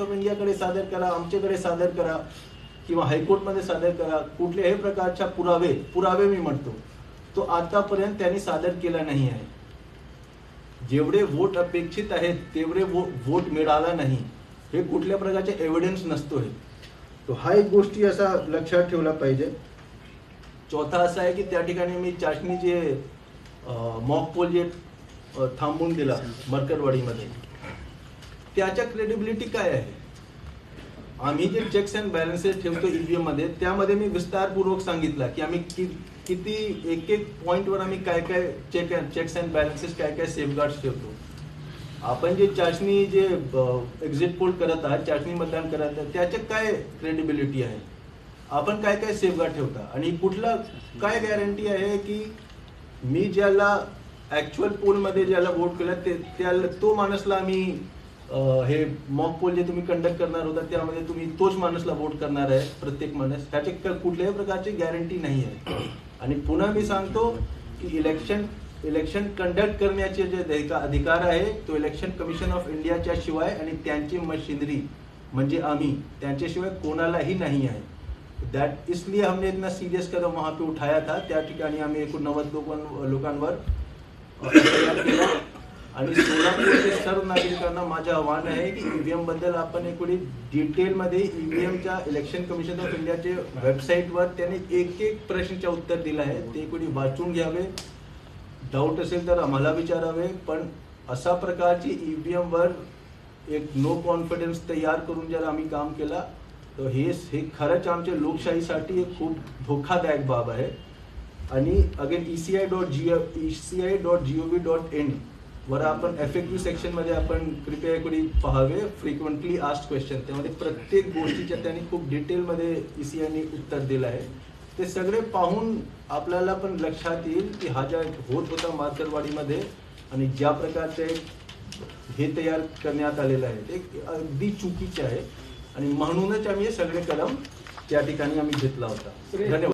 Of इंडियाकडे सादर करा आमच्याकडे सादर करा किंवा हायकोर्टमध्ये सादर करा कुठल्याही प्रकारच्या पुरावे पुरावे मी म्हणतो तो आतापर्यंत त्यांनी सादर केला नाही आहे. जेवढे वोट अपेक्षित आहेत तेवढे वो वोट मिळाला नाही. हे कुठल्या प्रकारचे एव्हिडन्स नसतो हे. तो हा एक गोष्टी असा लक्षात ठेवला पाहिजे. चौथा असा आहे की त्या ठिकाणी मी चाचणी जे मॉक पोल जे थांबून थांबवून दिला मरकरवाडीमध्ये. त्याच्या क्रेडिबिलिटी काय आहे? आम्ही जे चेक्स अँड बॅलन्सेस ठेवतो ईव्हीएममध्ये त्यामध्ये मी विस्तारपूर्वक सांगितलं की आम्ही कि, किती एक एक पॉइंटवर आम्ही काय काय चेक चेक्स अँड बॅलन्सेस काय काय सेफगार्ड्स ठेवतो. आपण जे चाचणी जे एक्झिट पोल करत आहात चाचणी मतदान करत आहात त्याचे काय क्रेडिबिलिटी आहे? आपण काय काय सेफगार्ड ठेवता? आणि कुठला काय गॅरंटी आहे की मी ज्याला ऍक्च्युअल पोलमध्ये ज्याला वोट केला ते त्याला तो माणसला आम्ही हे मॉक पोल जे तुम्ही कंडक्ट करणार होता त्यामध्ये तुम्ही तोच माणूसला वोट करणार आहे प्रत्येक माणूस. त्याचे कुठल्याही प्रकारची गॅरंटी नाही आहे. आणि पुन्हा मी सांगतो की इलेक्शन इलेक्शन कंडक्ट करण्याचे जे अधिकार आहे तो इलेक्शन कमिशन ऑफ इंडियाच्या शिवाय आणि त्यांची मशिनरी म्हणजे आम्ही त्यांच्याशिवाय कोणालाही नाही आहे. दॅट इसलिए हमने इतना सीरियस कदम वहां पे उठाया था. त्या ठिकाणी आम्ही एकूण नव्वद लोकांवर आणि सोलापूरच्या सर्व नागरिकांना माझं आव्हान आहे की ईव्हीएमबद्दल आपण एकूणी डिटेलमध्ये ईव्हीएमच्या इलेक्शन कमिशन ऑफ इंडियाचे वेबसाईटवर त्यांनी एक एक प्रश्नाचे उत्तर दिलं आहे. ते कोणी वाचून घ्यावे. डाऊट असेल तर आम्हाला विचारावे. पण अशा प्रकारची ईव्हीएम वर एक नो कॉन्फिडन्स तयार करून जर आम्ही काम केला तर हे हे खरंच आमच्या लोकशाहीसाठी एक खूप धोकादायक बाब आहे. आणि again E C I dot G E C I dot G O V dot in वर आपण एफ क्यू सेक्शनमध्ये आपण कृपया कोणी पाहावे फ्रिक्वेंटली आस्ट क्वेश्चन त्यामध्ये प्रत्येक गोष्टीच्या त्यांनी खूप डिटेलमध्ये आयने उत्तर दिलं आहे. ते सगळे पाहून आपल्याला पण लक्षात येईल की हा ज्या होत होता मार्करवाडीमध्ये आणि ज्या प्रकारचे हे तयार करण्यात आलेलं आहे ते अगदी चुकीचे आहे. आणि म्हणूनच आम्ही हे सगळे कदम त्या ठिकाणी आम्ही घेतला होता. धन्यवाद.